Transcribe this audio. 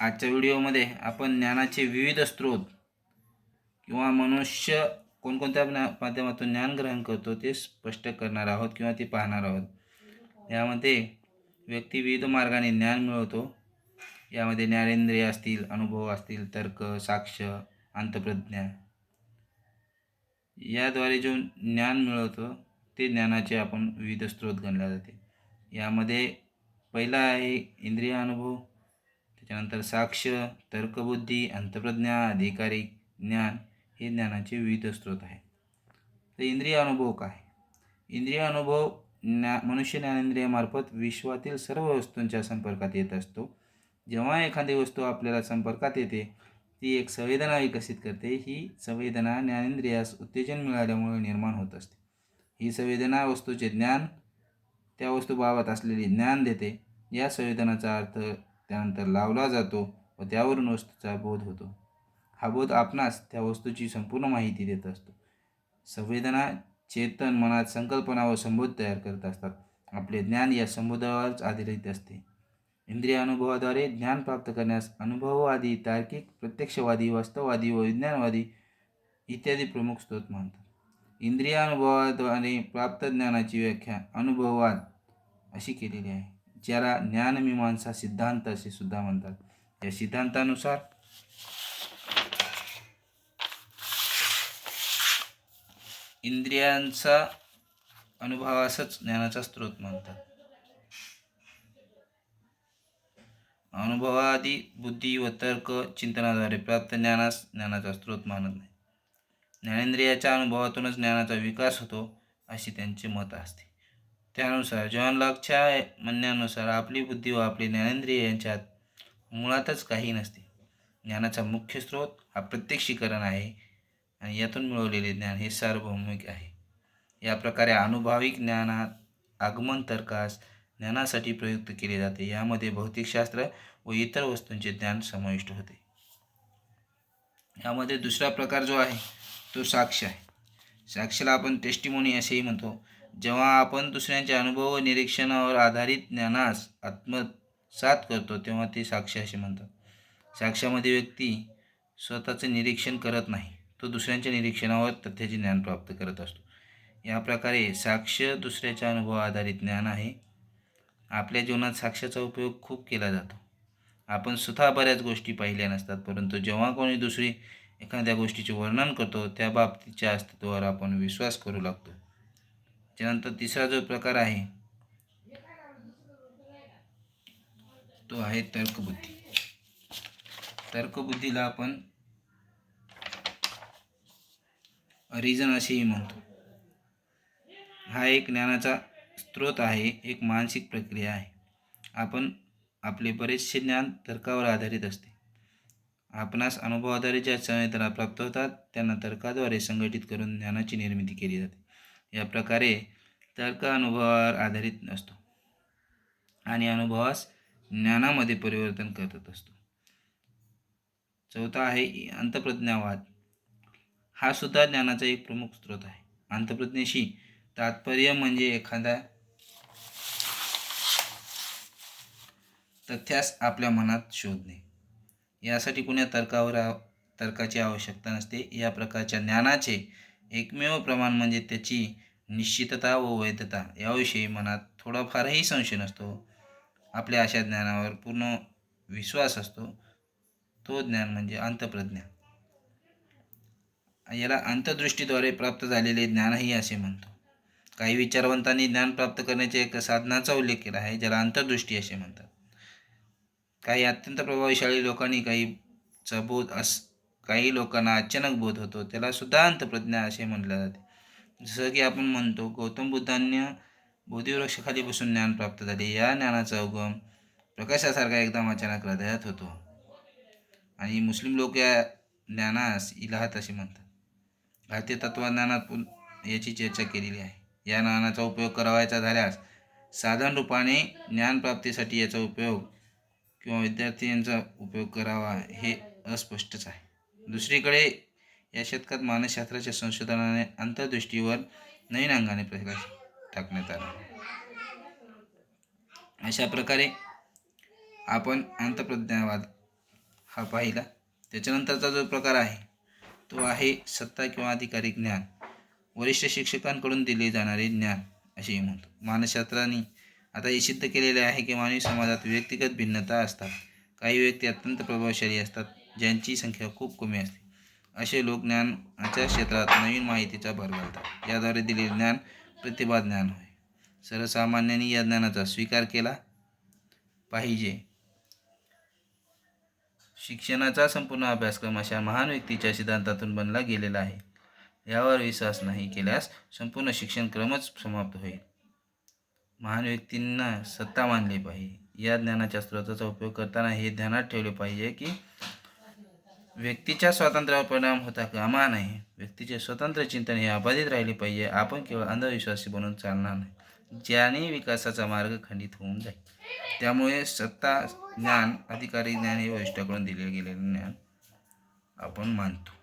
आजच्या व्हिडिओमध्ये आपण ज्ञानाचे विविध स्रोत किंवा मनुष्य कोणकोणत्या माध्यमातून ज्ञान ग्रहण करतो ते स्पष्ट करणार आहोत किंवा ते पाहणार आहोत. यामध्ये व्यक्ती विविध मार्गाने ज्ञान मिळवतो. यामध्ये ज्ञानेंद्रिय असतील अनुभव असतील तर्क साक्ष अंतप्रज्ञा. याद्वारे जो ज्ञान मिळवतो ते ज्ञानाचे आपण विविध स्रोत गणले जाते. यामध्ये पहिला आहे इंद्रिय अनुभव त्याच्यानंतर साक्ष तर्कबुद्धी अंतप्रज्ञा अधिकारी ज्ञान हे ज्ञानाचे विविध स्रोत आहे तर इंद्रिय अनुभव काय? इंद्रिय अनुभव ज्ञा मनुष्य ज्ञानेंद्रियामार्फत विश्वातील सर्व वस्तूंच्या संपर्कात येत असतो. जेव्हा एखादी वस्तू आपल्याला संपर्कात येते ती एक संवेदना विकसित करते. ही संवेदना ज्ञानेंद्रियास उत्तेजन मिळाल्यामुळे निर्माण होत असते. ही संवेदना वस्तूचे ज्ञान त्या वस्तूबाबत असलेले ज्ञान देते. या संवेदनाचा अर्थ त्यानंतर लावला जातो व त्यावरून वस्तूचा बोध होतो. हा बोध आपणास त्या वस्तूची संपूर्ण माहिती देत असतो. संवेदना चेतन मनात संकल्पना व संबोध तयार करत असतात. आपले ज्ञान या संबोधावरच आधारित असते. इंद्रिय अनुभवाद्वारे ज्ञान प्राप्त करण्यास अनुभववादी तार्किक प्रत्यक्षवादी वास्तववादी व विज्ञानवादी इत्यादी प्रमुख स्रोत मानतात. इंद्रिय अनुभवाद्वारे प्राप्त ज्ञानाची व्याख्या अनुभववाद अशी केलेली आहे. ज्याला ज्ञानमीमांसा सिद्धांत असे सुद्धा म्हणतात. या सिद्धांतानुसार इंद्रियांचा अनुभवासच ज्ञानाचा स्रोत मानतात अनुभवादी बुद्धी व तर्क चिंतनाद्वारे प्राप्त ज्ञानास ज्ञानाचा स्रोत मानत नाही. ज्ञानेंद्रियाच्या अनुभवातूनच ज्ञानाचा विकास होतो अशी त्यांचे मत असते. त्यानुसार जॉन लॉकच्या म्हणण्यानुसार आपली बुद्धी व आपली ज्ञानेंद्रिय यांच्यात मुळातच काही नसते. ज्ञानाचा मुख्य स्रोत हा प्रत्यक्षीकरण आहे आणि यातून मिळवलेले ज्ञान हे सार्वभौमिक आहे. या प्रकारे अनुभाविक ज्ञानात आगमन तर्कास ज्ञानासाठी प्रयुक्त केले जाते. यामध्ये भौतिकशास्त्र व इतर वस्तूंचे ज्ञान समाविष्ट होते. यामध्ये दुसरा प्रकार जो आहे तो साक्ष आहे. साक्षीला आपण टेस्टिमोनी असेही म्हणतो. जेव्हा आपण दुसऱ्यांच्या अनुभव व निरीक्षणावर आधारित ज्ञानास आत्मसात करतो तेव्हा ते साक्ष असे म्हणतात. साक्षामध्ये व्यक्ती स्वतःचं निरीक्षण करत नाही तो दुसऱ्यांच्या निरीक्षणावर तथ्याचे ज्ञान प्राप्त करत असतो. या प्रकारे साक्ष दुसऱ्याच्या अनुभव आधारित ज्ञान आहे. आपल्या जीवनात साक्षाचा उपयोग खूप केला जातो. आपण स्वतः बऱ्याच गोष्टी पाहिल्या नसतात परंतु जेव्हा कोणी दुसरी एखाद्या गोष्टीचे वर्णन करतो त्या बाबतीच्या अस्तित्वावर आपण विश्वास करू लागतो. त्यानंतर तिसरा जो प्रकार आहे तो आहे तर्कबुद्धी. तर्कबुद्धीला आपण रिझन असेही म्हणतो. हा एक ज्ञानाचा स्रोत आहे एक मानसिक प्रक्रिया आहे. आपण आपले बरेचसे ज्ञान तर्कावर आधारित असते. आपणास अनुभवाद्वारे ज्या संवेदना प्राप्त होतात त्यांना तर्काद्वारे संघटित करून ज्ञानाची निर्मिती केली जाते. या प्रकारे तर्क अनुभवावर आधारित नसतो. आणि अनुभवास ज्ञानामध्ये परिवर्तन करत असतो. चौथा आहे अंतप्रज्ञावाद. हा सुद्धा ज्ञानाचा एक प्रमुख स्रोत आहे. अंतप्रज्ञेशी तात्पर्य म्हणजे एखाद्या तथ्यास आपल्या मनात शोधणे. यासाठी कुण्या तर्कावर तर्काची आवश्यकता नसते. या प्रकारच्या ज्ञानाचे एकमेव प्रमाण म्हणजे त्याची निश्चितता व वैधता याविषयी मनात थोडाफारही संशय नसतो. आपल्या अशा ज्ञानावर पूर्ण विश्वास असतो. तो ज्ञान म्हणजे अंतप्रज्ञा. याला अंतदृष्टीद्वारे प्राप्त झालेले ज्ञानही असे म्हणतो. काही विचारवंतांनी ज्ञान प्राप्त करण्याच्या एका साधनाचा उल्लेख केला आहे ज्याला अंतर्दृष्टी असे म्हणतात. काही अत्यंत प्रभावशाली लोकांनी काही चबोध अस काही लोकांना अचानक बोध होतो त्याला सुद्धा अंतप्रज्ञा असे म्हटले जाते. जसं की आपण म्हणतो गौतम बुद्धांनी बोधिवृक्षाखाली बसून ज्ञान प्राप्त झाले. या ज्ञानाचा उगम प्रकाशासारखा एकदम अचानक हृदयात होतो. आणि मुस्लिम लोक या ज्ञानास इलाहात असे म्हणतात. भारतीय तत्त्वज्ञानात याची चर्चा केलेली आहे. या ज्ञानाचा उपयोग करावायचा झाल्यास साधन रूपाने ज्ञानप्राप्तीसाठी याचा उपयोग किंवा विद्यार्थी यांचा उपयोग करावा हे अस्पष्टच आहे. दुसरीकडे या शतकात मानसशास्त्राच्या संशोधनाने अंतर्दृष्टीवर नवीन अंगाने प्रकाश टाकण्यात आला. अशा प्रकारे आपण अंतप्रज्ञावाद हा पाहिला. त्याच्यानंतरचा जो प्रकार आहे तो आहे सत्ता किंवा अधिकारी ज्ञान. वरिष्ठ शिक्षकांकडून दिले जाणारे ज्ञान असे म्हणतो. मानसशास्त्राने आता हे सिद्ध केलेले आहे की मानवी समाजात व्यक्तिगत भिन्नता असतात. काही व्यक्ती अत्यंत प्रभावशाली असतात. ज्यांची संख्या खूप कमी असते. असे लोक ज्ञानाच्या क्षेत्रात नवीन माहितीचा भर घालतात. याद्वारे दिलेले ज्ञान प्रतिभा ज्ञान होय. सर्वसामान्यांनी या ज्ञानाचा स्वीकार केला पाहिजे. शिक्षणाचा संपूर्ण अभ्यासक्रम अशा महान व्यक्तीच्या सिद्धांतातून बनला गेलेला आहे. यावर विश्वास नाही केल्यास संपूर्ण शिक्षण क्रमच समाप्त होईल. महान व्यक्तींना सत्ता मानली पाहिजे. या ज्ञानाच्या स्रोताचा उपयोग करताना हे ध्यानात ठेवले पाहिजे की व्यक्तीच्या स्वातंत्र्यावर परिणाम होता कामा नाही. व्यक्तीचे स्वतंत्र चिंतन हे अबाधित राहिले पाहिजे. आपण केवळ अंधविश्वासी बनून चालणार नाही. ज्याने विकासाचा मार्ग खंडित होऊन जाईल. त्यामुळे सत्ता ज्ञान अधिकारी ज्ञान हे वरिष्ठाकडून दिले गेलेले ज्ञान आपण मानतो.